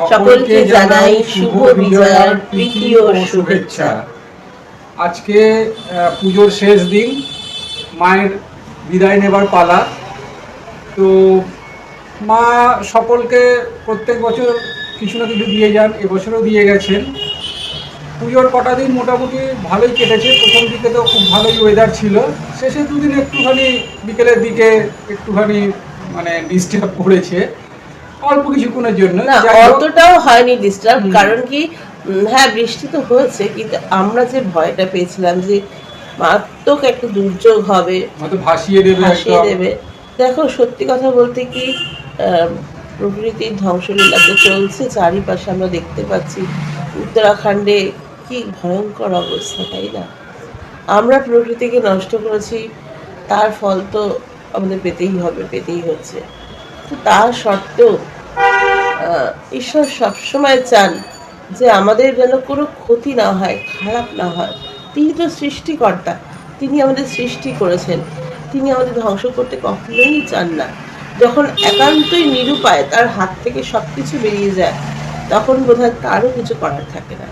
সকলকে জানাই শুভ বিজয়ার প্রীতি ও শুভেচ্ছা। আজকে পুজোর শেষ দিন মায়ের বিদায় নেবার পালা। তো মা সকলকে প্রত্যেক বছর কিছু না কিছু দিয়ে যান এবছরও দিয়ে গেছেন। পুজোর কটা দিন মোটামুটি ভালোই কেটেছে। প্রথম দিকে তো খুব ভালোই ওয়েদার ছিল। শেষে দুদিন একটুখানি বিকেলের দিকে একটুখানি মানে ডিস্টার্ব করেছে। অল্প কিছুক্ষণের জন্য। না অতটাও হয়নি ডিস্টার্ব কারণ কি হ্যাঁ বৃষ্টি তো হয়েছে কিন্তু আমরা যে ভয়টা পেয়েছিলাম যে মারাত্মক একটা দুর্যোগ হবে ভাসিয়ে দেবে ভাসিয়ে দেবে। দেখো সত্যি কথা বলতে কি প্রকৃতির ধ্বংসলীলা তো চলছে চারিপাশে আমরা দেখতে পাচ্ছি উত্তরাখণ্ডে কি ভয়ঙ্কর অবস্থা তাই না? আমরা প্রকৃতিকে নষ্ট করেছি তার ফল তো আমাদের পেতেই হবে পেতেই হচ্ছে। তো তার সত্ত্বেও ঈশ্বর সবসময় চান যে আমাদের যেন কোনো ক্ষতি না হয় খারাপ না হয়। তিনি তো সৃষ্টিকর্তা তিনি আমাদের সৃষ্টি করেছেন। তিনি আমাদের ধ্বংস করতে কখনোই চান না। যখন একান্তই নিরুপায় তার হাত থেকে সব কিছু বেরিয়ে যায় তখন বোধহয় তারও কিছু করার থাকে না।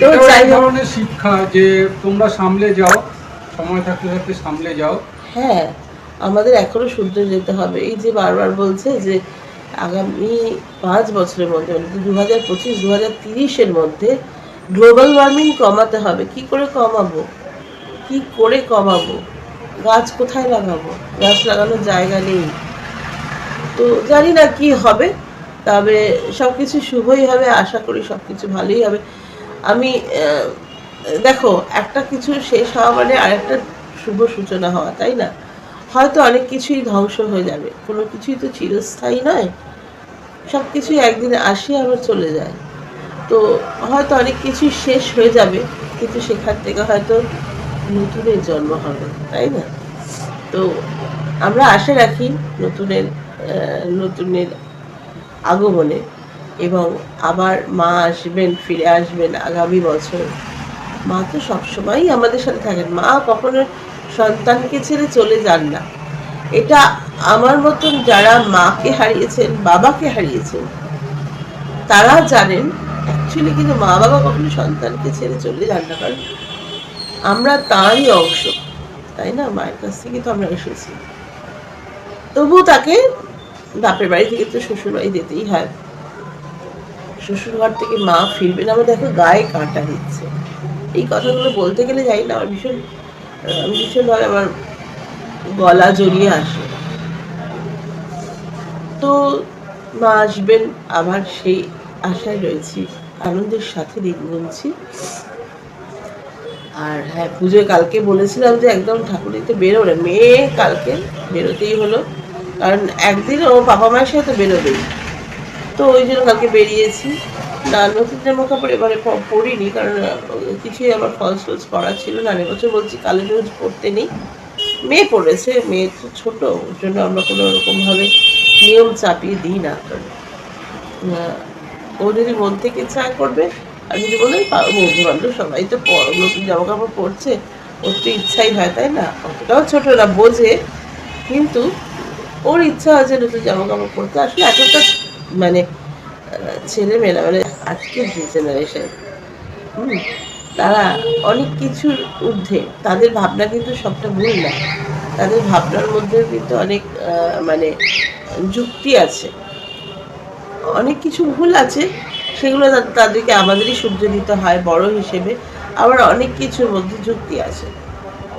তো যাই ধরনের শিক্ষা যে তোমরা সামলে যাও সময় থাকতে থাকতে সামলে যাও। হ্যাঁ আমাদের এখনও শুনতে যেতে হবে। এই যে বারবার বলছে যে আগামী পাঁচ বছরের মধ্যে মানে দু হাজার পঁচিশ দু হাজার তিরিশের মধ্যে গ্লোবাল ওয়ার্মিং কমাতে হবে। কি করে কমাবো? কি করে কমাবো? গাছ কোথায় লাগাবো? গাছ লাগানোর জায়গা নেই। তো জানি না কি হবে, তবে সব কিছু শুভই হবে, আশা করি সব কিছু ভালোই হবে। আমি দেখো, একটা কিছু শেষ হওয়া মানে আরেকটা শুভ সূচনা হওয়া, তাই না? হয়তো অনেক কিছুই ধ্বংস হয়ে যাবে। কোনো কিছুই তো চিরস্থায়ী নয়। সব কিছুই একদিন আসে আবার চলে যায়। তো হয়তো অনেক কিছুই শেষ হয়ে যাবে, কিন্তু সেখান থেকে হয়তো নতুনের জন্ম হবে, তাই না? তো আমরা আশা রাখি নতুনের নতুনের আগমনে এবং আবার মা আসবেন, ফিরে আসবেন আগামী বছর। মা তো সবসময়ই আমাদের সাথে থাকেন। মা কখনো সন্তানকে ছেড়ে চলে যান না। এটা আমার মতন যারা মাকে হারিয়েছেন, বাবাকে হারিয়েছেন, তারা জানেন অ্যাকচুয়ালি কিন্তু মা বাবা কখনো সন্তানকে ছেড়ে চলে যান না, কারণ আমরা তাঁরই অংশ, তাই না? মায়ের কাছ থেকে তো আমরা এসেছি। তবু তাকে বাপের বাড়ি থেকে তো শ্বশুর বাড়ি যেতেই হয়। শ্বশুর ঘর থেকে মা ফিরবে না আমার দেখো গায়ে কাঁটা দিচ্ছে। এই কথাগুলো বলতে গেলে যাই না, আমার ভীষণ ভীষণভাবে আমার গলা জড়িয়ে আসে। তো মা আসবেন, আবার সেই আশায় রয়েছি, আনন্দের সাথে দিন গুনছি। আর হ্যাঁ পুজোয় কালকে বলেছিলাম যে একদম ঠাকুরিতে বেরোবে। মেয়ে কালকে বেরোতেই হলো, কারণ একদিন ও বাবা মায়ের সাথে বেরোবেই। তো ওই জন্য কালকে বেরিয়েছি। না নতুন জামা কাপড় এবারে পরিনি কারণ কিছুই আমার ফলস টলস পরা ছিল না। এবছর বলছি কালো রোজ পরতে নেই। মেয়ে পড়েছে, মেয়ে তো ছোটো, ওর জন্য আমরা কোনো রকমভাবে নিয়ম চাপিয়ে দিই না। ও যদি মন থেকে চা করবে, আর যদি বলে বন্ধু বান্ধব সবাই তো নতুন জামা কাপড় পরছে, ওর তো ইচ্ছাই হয়, তাই না? অতটাও ছোট না, বোঝে। কিন্তু ওর ইচ্ছা আছে নতুন জামা কাপড় পরতে। আসলে এখনকার মানে ছেলেমেয়েরা মানে আজকের যে জেনারেশন হুম, তারা অনেক কিছুর ঊর্ধ্বে। তাদের ভাবনা কিন্তু সবটা ভুল না। তাদের ভাবনার মধ্যেও কিন্তু অনেক মানে যুক্তি আছে। অনেক কিছু ভুল আছে, সেগুলো তাদেরকে আমাদেরই সূর্য দিতে হয় বড় হিসেবে। আবার অনেক কিছুর মধ্যে যুক্তি আছে।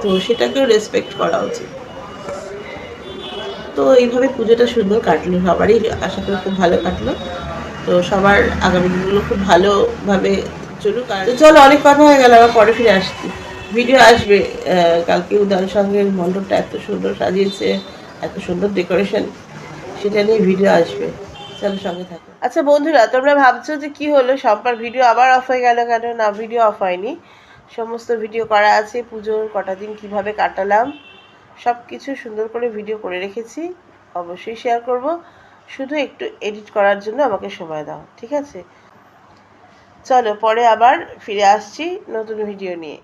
তো সেটাকেও রেসপেক্ট করা উচিত। তো এইভাবে পুজোটা সুন্দর কাটলো। সবারই আশা করি খুব ভালো কাটলো। তো সবার আগামী দিনগুলো খুব ভালোভাবে চলুক আর চলো, অনেক কথা হয়ে গেল, আবার পরে ফিরে আসছি। ভিডিও আসবে কালকে উদান সঙ্গে মণ্ডপটা এত সুন্দর সাজিয়েছে, এত সুন্দর ডেকোরেশন, সেটা নিয়ে ভিডিও আসবে। চলো, সঙ্গে থাকো। আচ্ছা বন্ধুরা, তোমরা ভাবছ যে কি হলো? সম্পার ভিডিও আবার অফ হয়ে গেল কেন? না, ভিডিও অফ হয়নি। সমস্ত ভিডিও করা আছে, পুজোর কটা দিন কীভাবে কাটালাম সব কিছু সুন্দর করে ভিডিও করে রেখেছি। অবশ্যই শেয়ার করব। শুধু একটু এডিট করার জন্য আমাকে সময় দাও, ঠিক আছে? চলো, পরে আবার ফিরে আসছি নতুন ভিডিও নিয়ে।